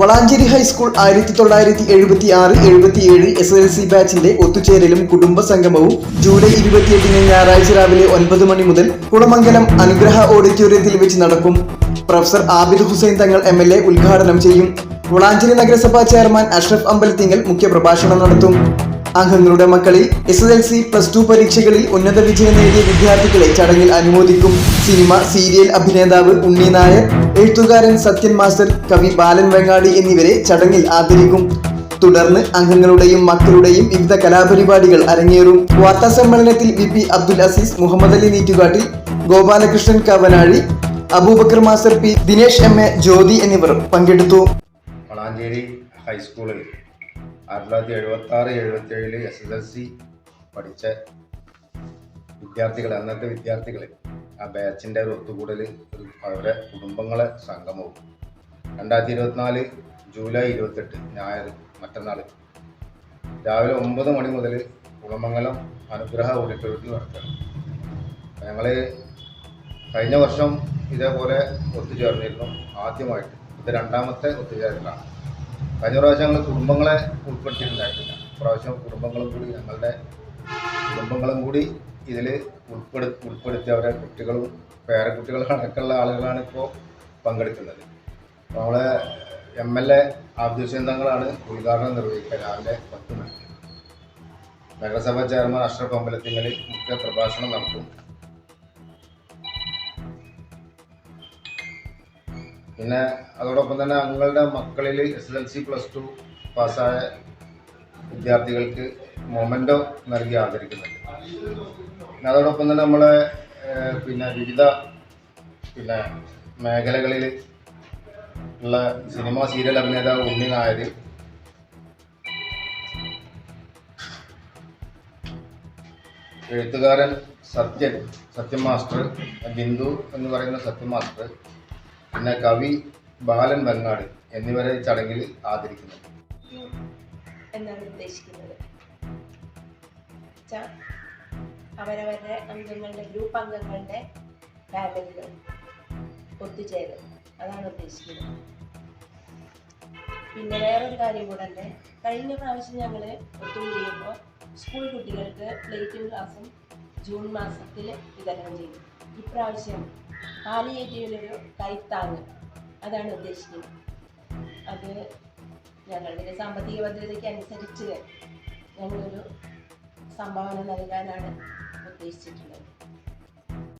Valanchery high school ആയിരത്തി തൊള്ളായിരത്തി എഴുപത്തി ആറ് എഴുപത്തിയേഴ് എസ് എൽ സി ബാച്ചിന്റെ ഒത്തുചേരലും കുടുംബ സംഗമവും ജൂലൈ ഇരുപത്തിയെട്ടിന് ഞായറാഴ്ച രാവിലെ ഒൻപത് മണി മുതൽ കുളമംഗലം അനുഗ്രഹ ഓഡിറ്റോറിയത്തിൽ വെച്ച് നടക്കും. Professor Abid Hussain Thangal M L A ഉദ്ഘാടനം ചെയ്യും. വളാഞ്ചേരി നഗരസഭാ ചെയർമാൻ അഷ്റഫ് അമ്പലത്തിങ്കൽ മുഖ്യപ്രഭാഷണം നടത്തും. അംഗങ്ങളുടെ മക്കളിൽ S S L C plus two പരീക്ഷകളിൽ ഉന്നത വിജയം നേടിയ വിദ്യാർത്ഥികളെ ചടങ്ങിൽ അനുമോദിക്കും. സിനിമ സീരിയൽ അഭിനേതാവ് ഉണ്ണി നായർ എഴുത്തുകാരൻ സത്യൻ മാസ്റ്റർ കവി ബാലൻ വെങ്ങാടി എന്നിവരെ ചടങ്ങിൽ ആദരിക്കും. തുടർന്ന് അംഗങ്ങളുടെയും മക്കളുടെയും വിവിധ കലാപരിപാടികൾ അരങ്ങേറും. വാർത്താ സമ്മേളനത്തിൽ V P Abdul Azeez Muhammad Ali Neettukattil Gopalakrishnan Kavanazhi Aboobacker master P Dinesh M A Jyothi എന്നിവർ പങ്കെടുത്തു. ഹൈസ്കൂളിൽ ആയിരത്തി തൊള്ളായിരത്തി എഴുപത്തി ആറ് എഴുപത്തി എസ് എസ് എൽ സി പഠിച്ച വിദ്യാർത്ഥികൾ അന്നത്തെ വിദ്യാർത്ഥികൾ ആ ബാച്ചിന്റെ ഒരു ഒത്തുകൂടൽ അവരുടെ കുടുംബങ്ങളെ സംഗമവും. രണ്ടായിരത്തി ഇരുപത്തിനാല് ജൂലൈ ഇരുപത്തെട്ട് ഞായർ മറ്റന്നാൾ രാവിലെ ഒമ്പത് മണി മുതൽ കുളമംഗലം അനുഗ്രഹ ഓഡിറ്റോറിയത്തിൽ നടക്കണം. ഞങ്ങൾ കഴിഞ്ഞ വർഷം ഇതേപോലെ ഒത്തുചേർന്നിരുന്നു. ആദ്യമായിട്ട് ഇത് രണ്ടാമത്തെ ഒത്തുചേരലാണ്. കഴിഞ്ഞ പ്രാവശ്യം ഞങ്ങൾ കുടുംബങ്ങളെ ഉൾപ്പെടുത്തിയിട്ടുണ്ടായിരുന്നില്ല. പ്രാവശ്യം കുടുംബങ്ങളും കൂടി ഞങ്ങളുടെ കുടുംബങ്ങളും കൂടി ഇതിൽ ഉൾപ്പെടു ഉൾപ്പെടുത്തി അവരെ കുട്ടികളും പേരക്കുട്ടികളും അടക്കമുള്ള ആളുകളാണ് ഇപ്പോൾ പങ്കെടുക്കുന്നത്. നമ്മളെ എം എൽ എ ആബ്ദുൽ തങ്ങളാണ് ഉദ്ഘാടനം നിർവഹിക്കുക രാവിലെ പത്ത് മണിക്ക്. നഗരസഭാ ചെയർമാൻ അഷ്റഫ് മുഖ്യ പ്രഭാഷണം നടത്തും. പിന്നെ അതോടൊപ്പം തന്നെ അങ്ങളുടെ മക്കളിൽ S L C plus two പാസ്സായ വിദ്യാർത്ഥികൾക്ക് മൊമെന്റോ നൽകി ആദരിക്കുന്നുണ്ട്. പിന്നെ അതോടൊപ്പം തന്നെ നമ്മളെ പിന്നെ വിവിധ പിന്നെ മേഖലകളിൽ ഉള്ള സിനിമ സീരിയൽ അഭിനേതാവ് ഉണ്ണി നായർ എഴുത്തുകാരൻ സത്യൻ സത്യം മാസ്റ്റർ ബിന്ദു എന്ന് പറയുന്ന സത്യം മാസ്റ്റർ. പിന്നെ കവി ബാലൻ വെങ്ങാട് എന്നിവരെ ചടങ്ങിൽ ആദരിക്കുന്നു. അവരവരുടെ അംഗങ്ങളുടെ ഗ്രൂപ്പ് അംഗങ്ങളുടെ ഫാമിലികൾ ഒത്തുചേരും. അതാണ് ഉദ്ദേശിക്കുന്നത്. പിന്നെ വേറൊരു കാര്യം കൂടെ തന്നെ കഴിഞ്ഞ പ്രാവശ്യം ഞങ്ങൾ ഒത്തുകൂടിയപ്പോൾ സ്കൂൾ കുട്ടികൾക്ക് പ്ലേറ്റും ഗ്ലാസും ജൂൺ മാസത്തിൽ വിതരണം ചെയ്തു. ഇപ്രാവശ്യം പാലിയേറ്റീവിലൊരു കൈത്താങ് അതാണ് ഉദ്ദേശിക്കുന്നത്. അത് ഞങ്ങളുടെ സാമ്പത്തിക ഭദ്രതയ്ക്ക് അനുസരിച്ച് ഞങ്ങളൊരു സംഭാവന നൽകാനാണ് ഉദ്ദേശിച്ചിട്ടുള്ളത്.